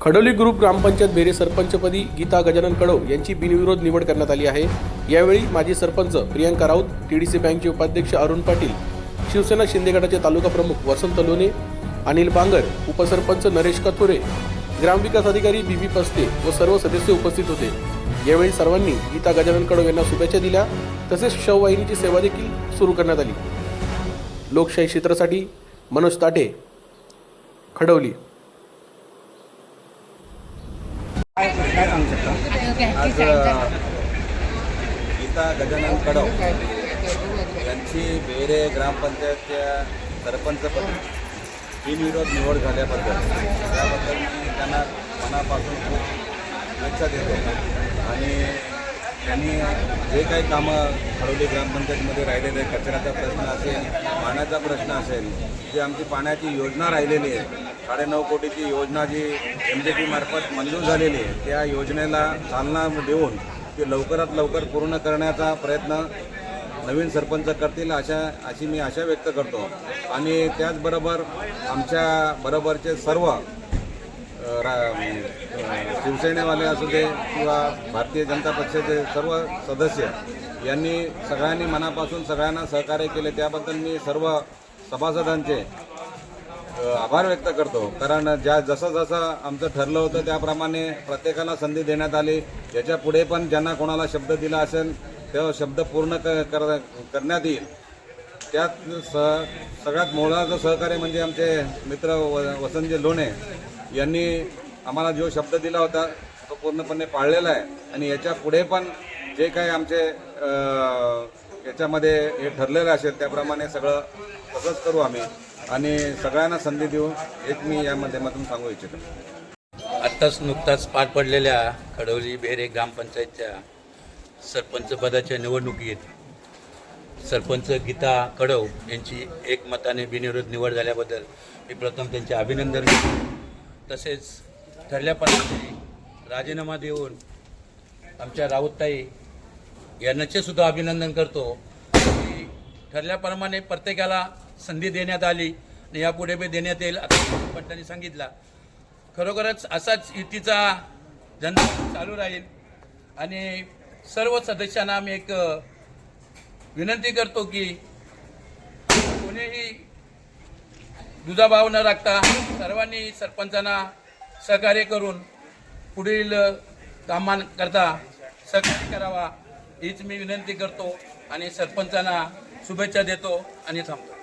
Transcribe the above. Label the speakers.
Speaker 1: Khadoli group ग्रामपंचायत बेरे सरपंचपदी गीता गजानन कडव यांची बिनविरोध निवड करण्यात आली आहे. यावेळी माजी sarpanch Priyanka Raut P D C बँकचे उपाध्यक्ष अरुण पाटील शिवसेना शिंदे गटाचे तालुका प्रमुख वसंत लोणे अनिल बांगर उपसरपंच नरेश कथोरे ग्रामविकास अधिकारी बी बी पस्ते व सर्व सदस्य उपस्थित होते. यावेळी सर्वांनी गीता गजानन कडव यांना शुभेच्छा दिल्या. तसेच शववाहिनीची सेवा देखील सुरू करण्यात आली. लोकशाही क्षेत्रासाठी मनोज ताटे खडवली
Speaker 2: आज गीता गजानन कडव यांची बेरे ग्रामपंचायतच्या सरपंचपदी बिनविरोध निवड झाल्याबद्दल. त्याबद्दल मी त्यांना मनापासून खूप शुभेच्छा देतो आणि त्यांनी जे काही कामं ठरवली ग्रामपंचायतीमध्ये राहिलेले कचऱ्याचा प्रश्न असेल पाण्याचा प्रश्न असेल जी आमची पाण्याची योजना राहिलेली आहे साडेनऊ कोटीची योजना जी एम जे पी मार्फत मंजूर झालेली आहे त्या योजनेला चालना देऊन ती लवकरात लवकर पूर्ण करण्याचा प्रयत्न नवीन सरपंच करतील अशा अशी मी आशा व्यक्त करतो. आणि त्याचबरोबर आमच्या बरोबरचे सर्व रा शिवसेनेवाले असू दे किंवा भारतीय जनता पक्षाचे सर्व सदस्य यांनी सगळ्यांनी मनापासून सगळ्यांना सहकार्य केले. त्याबद्दल मी सर्व सभासदांचे आभार व्यक्त करतो. कारण ज्या जसं जसं आमचं ठरलं होतं त्याप्रमाणे प्रत्येकाला संधी देण्यात आली. याच्यापुढे पण ज्यांना कोणाला शब्द दिला असेल तो शब्द पूर्ण क कर करण्यात येईल. त्यात स सगळ्यात मोलाचं सहकार्य म्हणजे आमचे मित्र व वसंतजी लोणे यांनी आम्हाला जो शब्द दिला होता तो पूर्णपणे पाळलेला आहे. आणि याच्यापुढे पण जे काही आमचे याच्यामध्ये हे ठरलेलं असेल त्याप्रमाणे सगळं तसंच करू आम्ही. आणि सगळ्यांना संधी देऊ एक मी या माध्यमातून सांगू इच्छितो.
Speaker 3: आत्ताच नुकताच पार पडलेल्या खडवली बेरे ग्रामपंचायतच्या सरपंच पदाच्या निवडणुकीत सरपंच गीता कडव यांची एकमताने बिनविरोध निवड झाल्याबद्दल मी प्रथम त्यांचे अभिनंदन करतो तसेच ठरल्याप्रमाणे राजीनामा देऊन आमच्या राऊतताई यांचे सुद्धा अभिनंदन करतो. की ठरल्याप्रमाणे प्रत्येकाला संधी देण्यात आली आणि यापुढे बी देण्यात येईल असं पाटलांनी सांगितला. खरोखरच असाच युतीचा धंदा चालू राहील. आणि सर्व सदस्यांना आम्ही एक विनंती करतो की कोणीही दुजाभाव न राखता सर्वांनी सरपंचांना सहकार्य करून पुढील कामांकरता सहकार्य करावा. हीच मी विनंती करतो आणि सरपंचांना शुभेच्छा देतो आणि थांबतो.